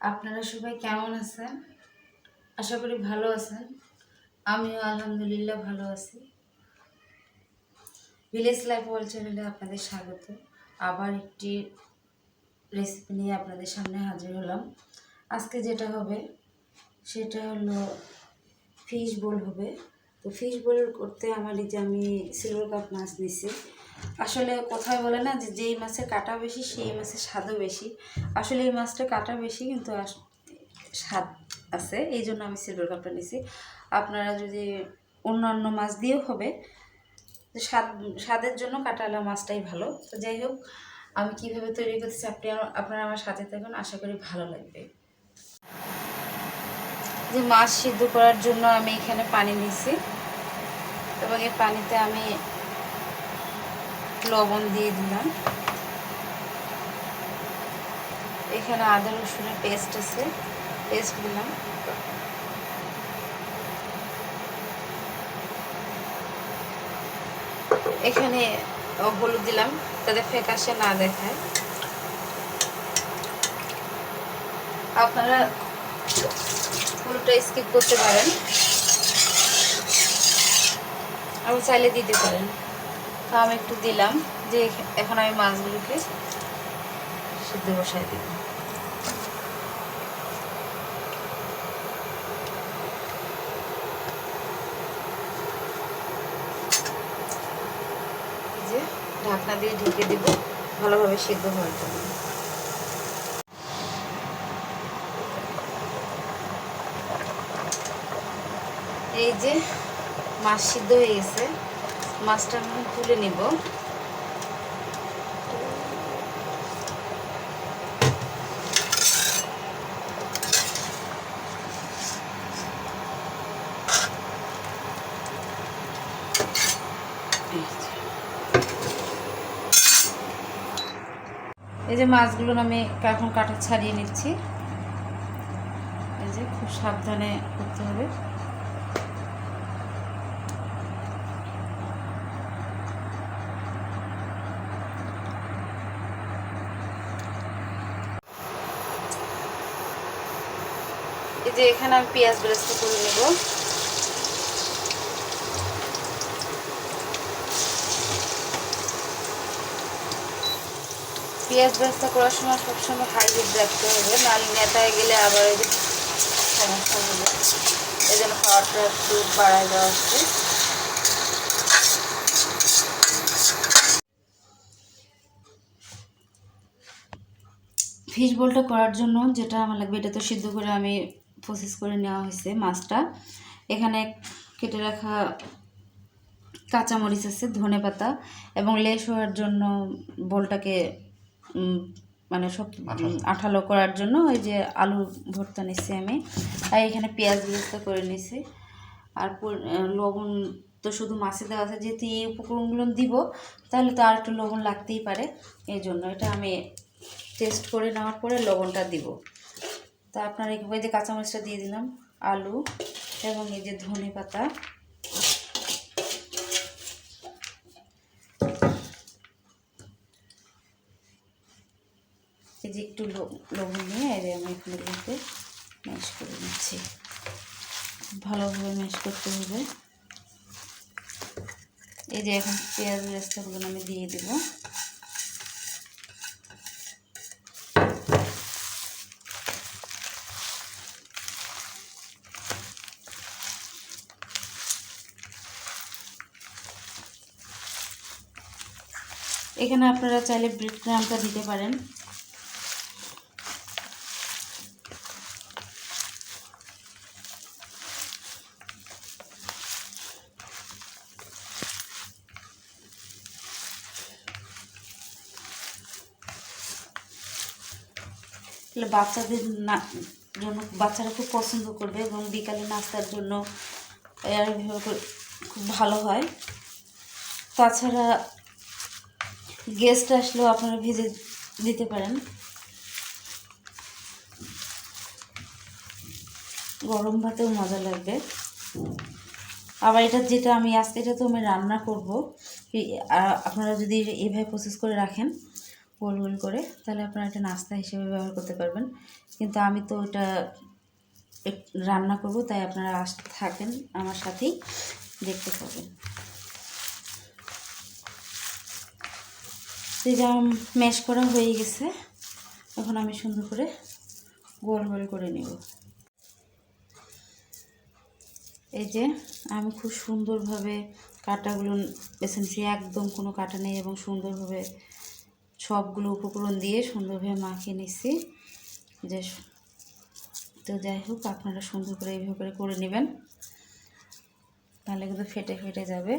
আপনারা সবাই কেমন আছেন? আশা করি ভালো আছেন। আমিও আলহামদুলিল্লাহ ভালো আছি। ভিলেজ লাইফ ওয়ার্ল্ড চ্যানেলে আপনাদের স্বাগত। আবার একটি রেসিপি নিয়ে আপনাদের সামনে হাজির হলাম। আজকে যেটা হবে, সেটা হলো ফিশ বোল হবে। তো ফিশ বোল করতে আমার এই যে আমি সিলভার কাপ মাছ নিছি আসলে কোথায় বলে না যে যেই মাছের কাটা বেশি, সেই মাছের স্বাদও বেশি। আসলে এই মাছটা কাটা বেশি কিন্তু স্বাদ আছে এই জন্য আমি সিলভার কাপটা নিছি। আপনারা যদি অন্যান্য মাছ দিয়েও হবে স্বাদ, স্বাদের জন্য কাটালা মাছটাই ভালো। তো যাই হোক, আমি কীভাবে তৈরি করতেছি আপনি আপনারা আমার সাথে থাকুন, আশা করি ভালো লাগবে। যে মাছ সিদ্ধ করার জন্য আমি এখানে পানি নিছি। এবং এই পানিতে আমি লবণ দিয়ে দিলাম। এখানে আদা রসুনের পেস্ট আছে, পেস্ট দিলাম। এখানে হলুদ দিলাম, যাতে ফ্যাকাশে না দেখায়। আপনারা হলুদটা স্কিপ করতে পারেন। আবার চাইলে দিতে পারেন। তো আমি একটু দিলাম যে এখন আমি মাছগুলোকে সিদ্ধ বসাই দিব। যে ঢাকনা দিয়ে ঢেকে দিব, ভালোভাবে সিদ্ধ হওয়ার জন্য এই যে মাছ সিদ্ধ হয়ে গেছে। মাছটা আমি তুলে নিব এই যে। মাছগুলো আমি এখন কাটা ছাড়িয়ে নিচ্ছি এই যে খুব সাবধানে করতে হবে এই যে এখানে আমি পেঁয়াজ বেরেস্তা করে নেব। পেঁয়াজ বেরেস্তা করার সময় সবসময় হাই হিট রাখতে হবে, নাহলে নেতায় গেলে আবার এই সমস্যা হবে। এই জন্য খাওয়াটা একটু বাড়ায় দেওয়া হচ্ছে। ফিশ বোলটা করার জন্য যেটা আমার লাগবে, এটা তো সিদ্ধ করে আমি প্রসেস করে নেওয়া হয়েছে মাছটা। এখানে কেটে রাখা কাঁচামরিচ আছে ধনে পাতা এবং লেস হওয়ার জন্য বোলটাকে মানে সব আঠালো। করার জন্য ওই যে আলু ভর্তা নিচ্ছি আমি। আর এখানে পেঁয়াজ বেরেস্তা করে নিছি। আর লবণ তো শুধু মাছে দেওয়া আছে যেহেতু এই উপকরণগুলো দিব তাহলে তো আর একটু লবণ লাগতেই পারে। এই জন্য এটা আমি টেস্ট করে নেওয়ার পরে লবণটা দিব। তা আপনার এই যে কাঁচামরিচটা দিয়ে দিলাম, আলু এবং এই যে ধনে পাতা। এই যে একটু লবণ নিয়ে যে আমি এখানে কিন্তু ম্যাশ করে নিচ্ছি। ভালোভাবে ম্যাশ করতে হবে। এই যে এখন পেঁয়াজ বেরেস্তাগুলো আমি দিয়ে দিব। এখানে আপনারা চাইলে ব্রেড ক্রামটা দিতে পারেন। তাহলে বাচ্চাদের না জন্য বাচ্চারা খুব পছন্দ করবে এবং বিকালে নাস্তার জন্য খুব ভালো হয়। তাছাড়া গেস্ট আসলেও আপনারা ভেজে দিতে পারেন। গরম ভাতেও মজা লাগবে। আবার এটা যেটা আমি, আজকে এটা তো আমি রান্না করব। আপনারা যদি এইভাবে প্রসেস করে রাখেন, গোল গোল করে, তাহলে আপনারা এটা নাস্তা হিসেবে ব্যবহার করতে পারবেন। কিন্তু আমি তো এটা রান্না করব, তাই আপনারা আসতে থাকেন আমার সাথেই, দেখতে পাবেন। এটা ম্যাশ করা হয়ে গেছে, এখন আমি সুন্দর করে গোল গোল করে নেব। এই যে আমি খুব সুন্দরভাবে কাটাগুলো নিচ্ছি একদম কোনো কাটা নেই এবং সুন্দরভাবে সবগুলো উপকরণ দিয়ে সুন্দরভাবে মাখিয়ে নিচ্ছি যে তো যাই হোক, আপনারা সুন্দর করে এইভাবে করে করে নেবেন, তাহলে কিন্তু ফেটে ফেটে যাবে।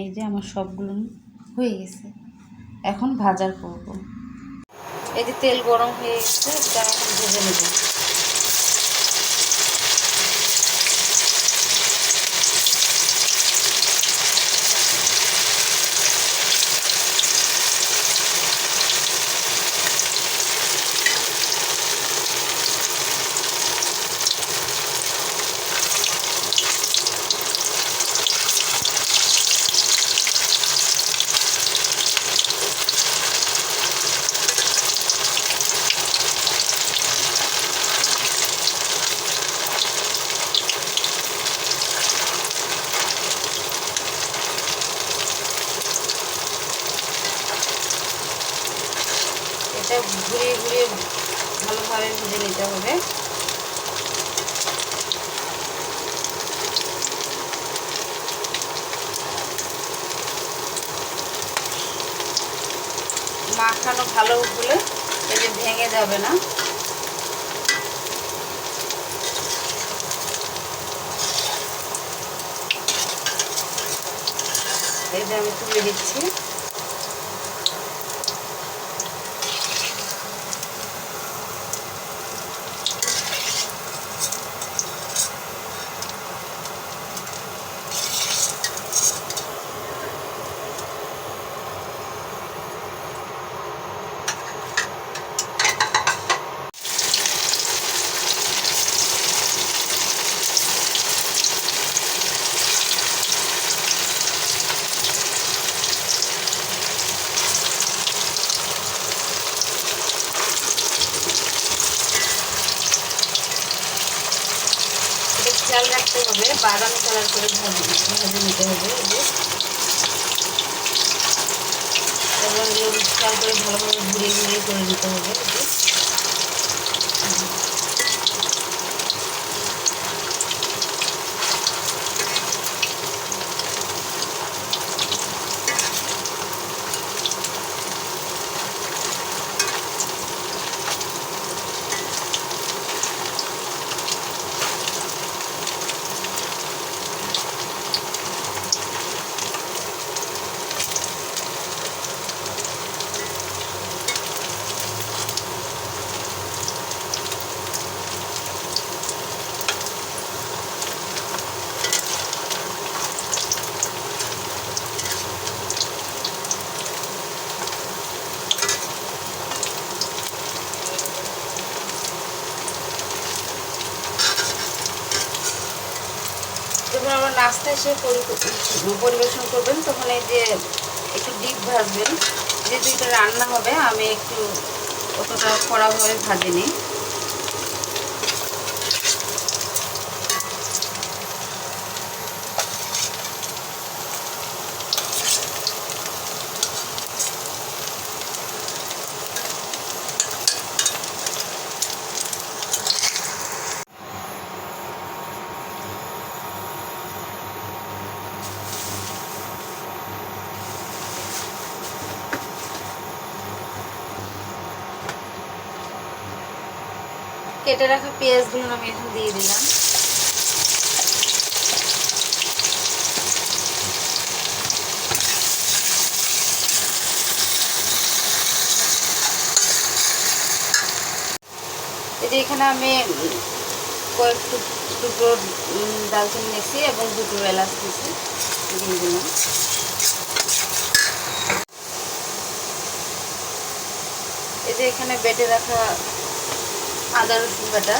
এই যে আমার সবগুলো হয়ে গেছে। এখন ভাজার করব। এই যে তেল গরম হয়ে গেছে এটা এখন ভেজে নেব এটা ঘুরিয়ে ঘুরিয়ে ভালোভাবে ভেজে নিতে হবে মাখানো ভালো হলে এই যে ভেঙে যাবে না। এই যে আমি তুলে দিচ্ছি এটা খেয়াল রাখতে হবে, বাদামি কালার করে ভাজি নিতে হবে এবং খেয়াল করে ভালোভাবে ঘুরিয়ে ঘুরিয়ে করে নিতে হবে এই যে। যখন এসে পরিবেশন করবেন, তখন এই যে একটু ডিপ ভাজবেন, যে দুইটা রান্না হবে, আমি একটু অতটা কড়াভাবে ভাজিনি। কেটে রাখা পেঁয়াজগুলো আমি এখন দিয়ে দিলাম। এখানে আমি কয়েক উম, দালচিনি নিয়েছি এবং দুটো এলাচ দিয়েছি দিয়ে দিলাম। এই যে এখানে বেটে রাখা আদা রসুন বাটা।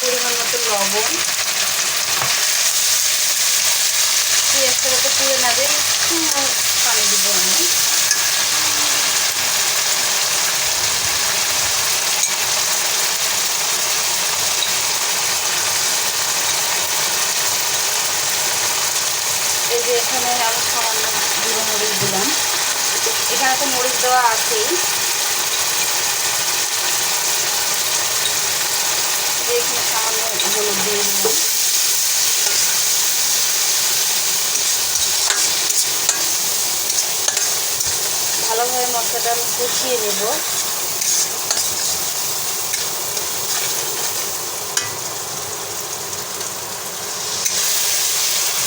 পরিমাণ মতো লবণ। পেঁয়াজটা যাতে পুড়ে না দেয় একটু পানি দেবো আমি এই যে এখানে আমি সামান্য জিরো মরিচ দিলাম এখানে তো মরিচ দেওয়া আছেই এখানে সামান্য হলুদ দিয়ে দিলাম। ভালোভাবে মশলাটা আমি কষিয়ে নেব।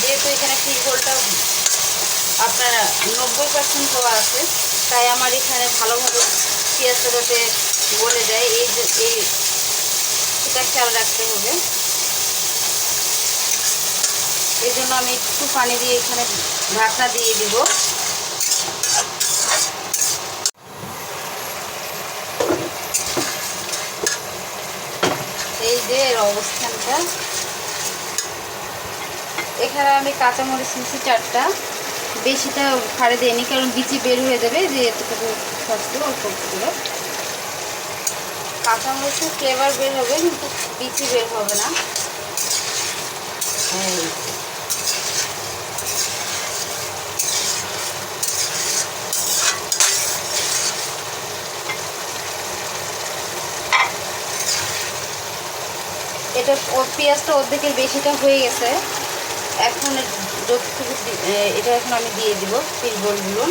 যেহেতু এখানে ফিরগোলটা আপনার নব্বই পার্সেন্ট হওয়া আছে। তাই আমার এখানে ভালোভাবে পেঁয়াজটা যাতে গলে যায়। এই যে, এই সেটা খেয়াল রাখতে হবে। এই জন্য আমি একটু পানি দিয়ে এখানে ঢাকনা দিয়ে দিব। এই যে এর অবস্থানটা। এখানে আমি কাঁচামরিচ নিচ্ছি চারটা। বেশিটা ফাড়ে দেয়নি কারণ বিচি বের হয়ে যাবে যে এতটুকু থাকতে অল্প করে কাঁচামরিচের ফ্লেভার বের হবে কিন্তু বিচি বের হবে না। এটা পেঁয়াজটা অর্ধেকের বেশিটা হয়ে গেছে। এখন যতটুকু এটা এখন আমি দিয়ে দিব পিলবলগুলো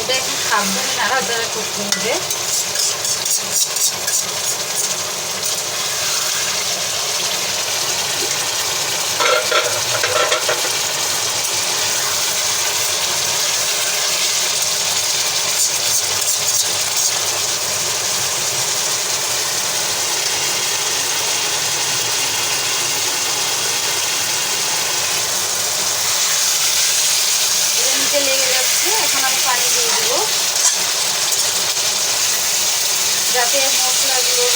এটা এখন সাবধানে নাড়াচাড়া করতে হবে এটা নিচে লেগে যাচ্ছে এখন আমি পানি দিয়ে দিব যাতে মশলাগুলো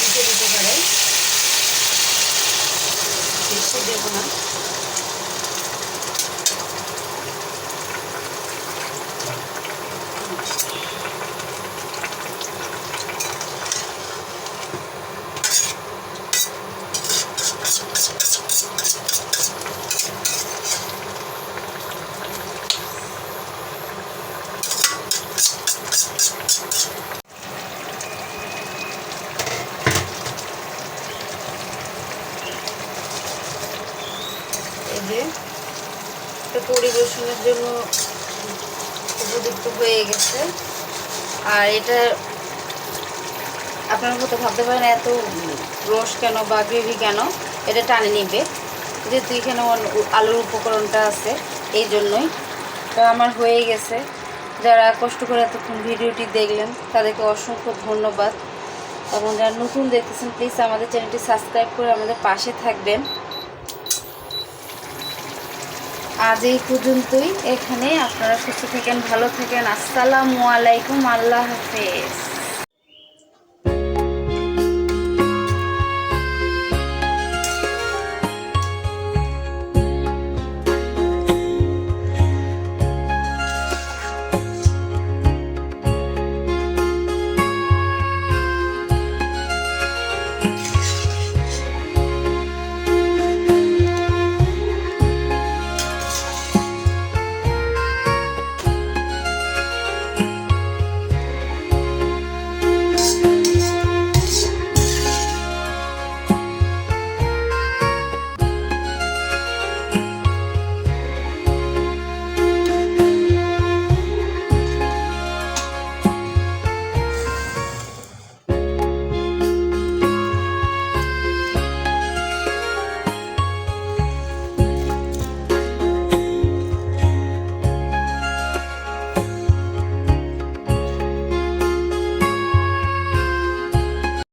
দিতে দিতে পারে বেশি দেবো না এই যে এটা পরিবেশনের জন্য উপযুক্ত হয়ে গেছে। আর এটা আপনারা হয়তো ভাবতে পারেন এত রস কেন বা গ্রেভি কেন, এটা টানে নিবে। যেহেতু এখানে আলুর উপকরণটা আছে, এই জন্যই। তো আমার হয়ে গেছে। যারা কষ্ট করে এতক্ষণ ভিডিওটি দেখলেন, তাদেরকে অসংখ্য ধন্যবাদ। এবং যারা নতুন দেখতেছেন প্লিজ আমাদের চ্যানেলটি সাবস্ক্রাইব করে আমাদের পাশে থাকবেন। আজ এই পর্যন্তই। এখানে আপনারা সুস্থ থাকেন ভালো থাকেন। আসসালামু আলাইকুম আল্লাহ হাফেজ।